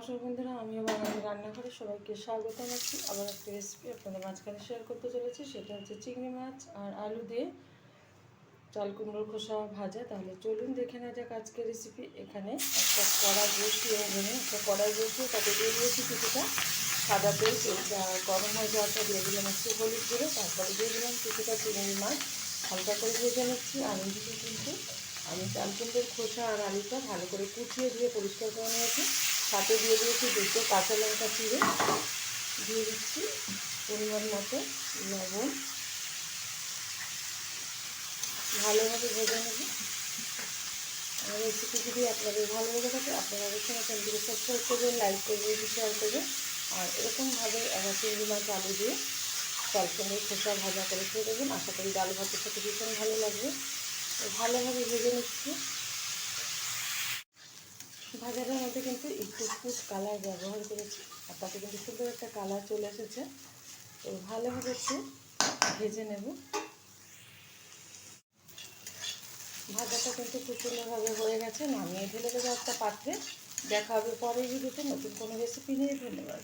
নমস্কার বন্ধুরা আমি আমার আমাদের রান্নাঘরে সবাইকে স্বাগত জানাচ্ছি। আবার একটা রেসিপি আপনাদের মাঝখানে শেয়ার করতে চলেছি, সেটা হচ্ছে চিংড়ি মাছ আর আলু দিয়ে চাল কুমড়োর খোসা ভাজা। তাহলে চলুন দেখে নেওয়া যাক আজকের রেসিপি এখানে একটা কড়া বসিয়ে ওভেনে একটা কড়াই বসিয়ে তাতে দিয়ে দিয়েছি কিছুটা সাদা তেল গরম হয়ে যাওয়াটা দিয়ে দিলাম একটু হলুদ গুঁড়ো, তারপরে দিয়ে দিলাম কিছুটা চিংড়ি মাছ। হালকা করে ভেজে নিচ্ছি আর ওইদিকে কিন্তু। আমি চাল কুমড়োর খোসা আর আলুটা ভালো করে কুচিয়ে দিয়ে পরিষ্কার করে নিয়েছি। সাথে দিয়ে দিয়েছি দুটো কাঁচা লঙ্কা চিড়ে। দিয়ে দিচ্ছি পরিমাণ মতো লবণ। ভালোভাবে ভেজে নেব। আমার রেসিপি যদি আপনাদের ভালো লেগে থাকে, আপনারা অবশ্যই চ্যানেলটিকে সাবস্ক্রাইব করবেন লাইক করবেন শেয়ার করবেন। আর এরকমভাবে আমার চিংড়ি মাছ, আলু দিয়ে কুমড়োর খোসা ভাজা করে খেয়ে দেবেন। আশা করি ডাল ভাতের সাথে ভীষণ ভালো লাগবে। ভালোভাবে ভেজে নিচ্ছি। ভাজাটার মধ্যে কিন্তু একটু ফুস কালার ব্যবহার করেছি। আর তাতে কিন্তু সুন্দর একটা কালার চলে এসেছে। তো ভালোভাবে একটু ভেজে নেব। ভাজাটা কিন্তু খুব সুন্দরভাবে হয়ে গেছে। নামিয়ে ঢেলে দেবো একটা পাত্রে। দেখা হবে পরের ভিডিওতে। নতুন কোনো রেসিপি নিয়ে। ধন্যবাদ।